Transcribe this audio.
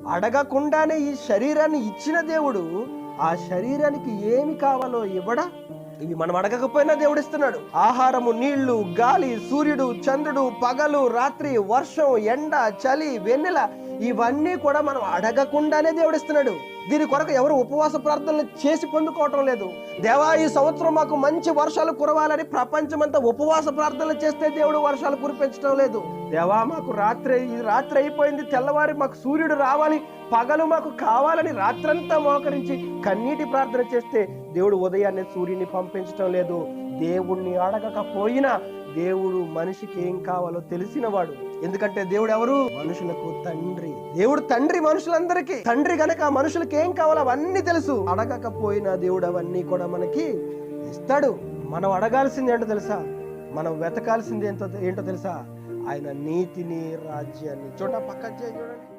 అడగకుండానే ఈ శరీరాన్ని ఇచ్చిన దేవుడు ఆ శరీరానికి ఏమి కావాలో ఇవ్వడా? ఇవి మనం అడగకపోయినా దేవుడు ఇస్తున్నాడు ఆహారము నీళ్ళు గాలి సూర్యుడు చంద్రుడు పగలు రాత్రి వర్షం ఎండ చలి వెన్నెల ఇవన్నీ కూడా మనం అడగకుండానే దేవుడు ఇస్తున్నాడు దీని కొరకు ఎవరు ఉపవాస ప్రార్థనలు చేసి పొందుకోవటం లేదు. దేవా ఈ సంవత్సరం మాకు మంచి వర్షాలు కురవాలని ప్రపంచమంతా ఉపవాస ప్రార్థనలు చేస్తే దేవుడు వర్షాలు కురిపించడం లేదు. దేవా మాకు రాత్రి ఈ రాత్రి అయిపోయింది. తెల్లవారి మాకు సూర్యుడు రావాలి. పగలు మాకు కావాలని రాత్రంతా మోకరించి కన్నీటి ప్రార్థన చేస్తే దేవుడు ఉదయాన్నే సూర్యుని పంపించడం లేదు. దేవుణ్ణి అడగకపోయినా దేవుడు మనిషికి ఏం కావాలో తెలిసినవాడు. ఎందుకంటే దేవుడు ఎవరు? మనుషులకు తండ్రి. దేవుడు తండ్రి మనుషులందరికీ. తండ్రి గనక మనుషులకి ఏం కావాలో అవన్నీ తెలుసు. అడగకపోయినా దేవుడు అవన్నీ కూడా మనకి ఇస్తాడు. మనం అడగాల్సింది ఏంటో తెలుసా? మనం వెతకాల్సింది ఏంటో ఏంటో తెలుసా? ఆయన నీతిని రాజ్యాన్ని. చూడ పక్క చూడండి.